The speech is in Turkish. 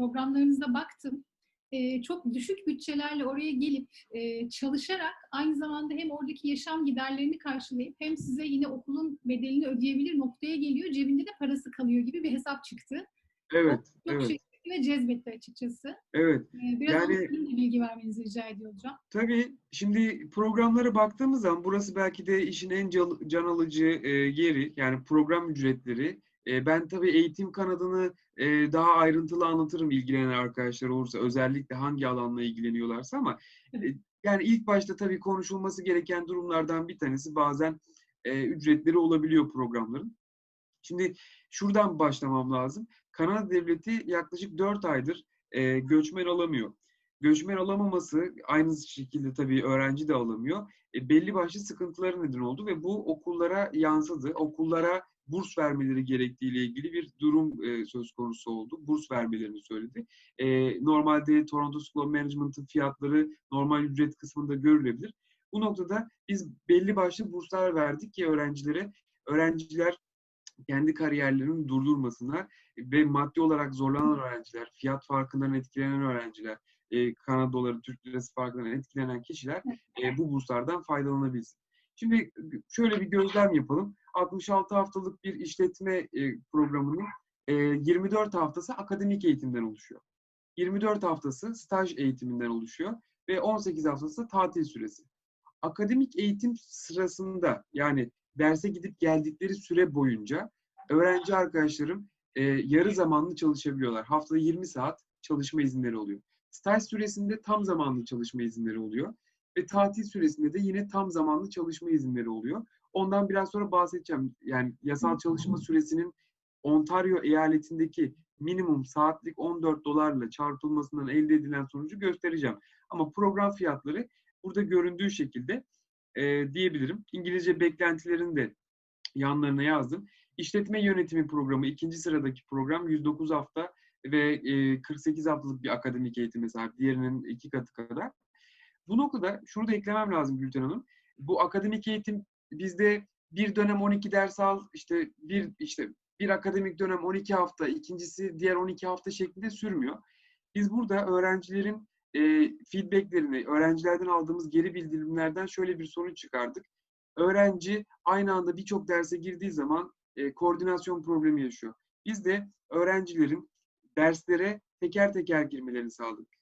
programlarınıza baktım. E, çok düşük bütçelerle oraya gelip e, çalışarak aynı zamanda hem oradaki yaşam giderlerini karşılayıp hem size yine okulun bedelini ödeyebilir noktaya geliyor. Cebinde de parası kalıyor gibi bir hesap çıktı. Evet, Çok evet, ve cezbetti açıkçası. evet. E, biraz Yani- de bilgi vermenizi rica ediyor hocam. Tabii şimdi programlara baktığımız zaman burası belki de işin en can alıcı e, yeri yani program ücretleri. E, ben tabii eğitim kanadını e, daha ayrıntılı anlatırım ilgilenen arkadaşlar olursa özellikle hangi alanla ilgileniyorlarsa ama e, yani ilk başta tabii konuşulması gereken durumlardan bir tanesi bazen e, ücretleri olabiliyor programların. Şimdi şuradan başlamam lazım. Kanada Devleti yaklaşık 4 aydır e, göçmen alamıyor. Göçmen alamaması aynı şekilde tabii öğrenci de alamıyor. E, belli başlı sıkıntıları neden oldu ve bu okullara yansıdı. Okullara burs vermeleri gerektiğiyle ilgili bir durum e, söz konusu oldu. Burs vermelerini söyledi. E, normalde Toronto School of Management'ın fiyatları normal ücret kısmında görülebilir. Bu noktada biz belli başlı burslar verdik ki öğrencilere. Öğrenciler kendi kariyerlerini durdurmasınlar ve maddi olarak zorlanan öğrenciler, fiyat farkından etkilenen öğrenciler, e, Kanada doları, Türk lirası farkından etkilenen kişiler e, bu burslardan faydalanabilsin. Şimdi şöyle bir gözlem yapalım. 66 haftalık bir işletme e, programının e, 24 haftası akademik eğitimden oluşuyor. 24 haftası staj eğitiminden oluşuyor ve 18 haftası tatil süresi. Akademik eğitim sırasında yani derse gidip geldikleri süre boyunca öğrenci arkadaşlarım e, yarı zamanlı çalışabiliyorlar. Haftada 20 saat çalışma izinleri oluyor. Staj süresinde tam zamanlı çalışma izinleri oluyor. Ve tatil süresinde de yine tam zamanlı çalışma izinleri oluyor. Ondan biraz sonra bahsedeceğim. Yani yasal çalışma süresinin Ontario eyaletindeki minimum saatlik 14 dolarla çarpılmasından elde edilen sonucu göstereceğim. Ama program fiyatları burada göründüğü şekilde e, diyebilirim. İngilizce beklentilerini de yanlarına yazdım. İşletme yönetimi programı ikinci sıradaki program 109 hafta ve e, 48 haftalık bir akademik eğitime sahip. Diğerinin iki katı kadar. Bu noktada şunu da eklemem lazım Gülten Hanım. Bu akademik eğitim bizde bir dönem 12 ders al, işte bir işte bir akademik dönem 12 hafta, ikincisi diğer 12 hafta şeklinde sürmüyor. Biz burada öğrencilerin e, feedbacklerini, öğrencilerden aldığımız geri bildirimlerden şöyle bir sonuç çıkardık. Öğrenci aynı anda birçok derse girdiği zaman e, koordinasyon problemi yaşıyor. Biz de öğrencilerin derslere teker teker girmelerini sağladık.